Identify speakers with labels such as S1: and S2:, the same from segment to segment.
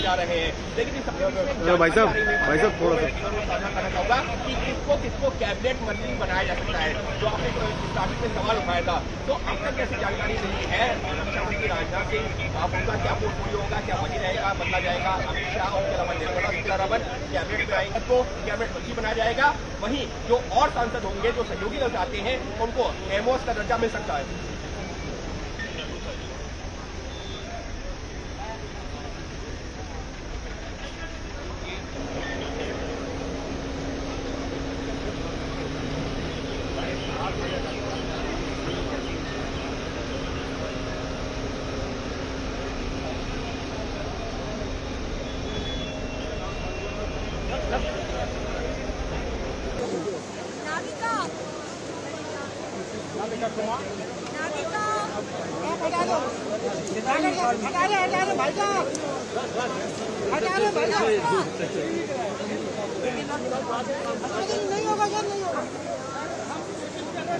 S1: जा रहे हैं। लेकिन इस सबके बीच में एक
S2: अ, भाई साहब, भाई साहब, थोड़ा
S1: साझा करना चाहूँगा कि किसको किसको कैबिनेट मंत्री बनाया जा सकता है जो आपने स्टार्टिंग में सवाल उठाया था। तो अब तक ऐसी जानकारी नहीं है। रक्षा मंत्री राजनाथ सिंह आप उनका क्या पोर्टफोलियो होगा क्या वही रहेगा बदला जाएगा? अमित शाह और अलावा निर्मला सीतारामन कैबिनेट में आएँगे तो कैबिनेट मंत्री बनाया जाएगा। वहीं जो और सांसद होंगे जो सहयोगी दल चाहते हैं उनको एमओएस का दर्जा मिल सकता है।
S3: नहीं होगा क्या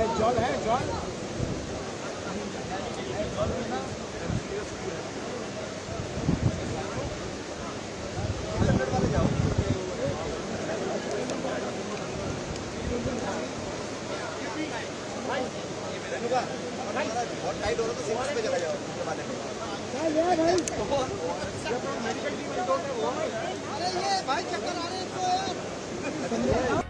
S3: हटा दो हटा दो भाई साहब हटा दो भाई चक्कर आ रहे हैं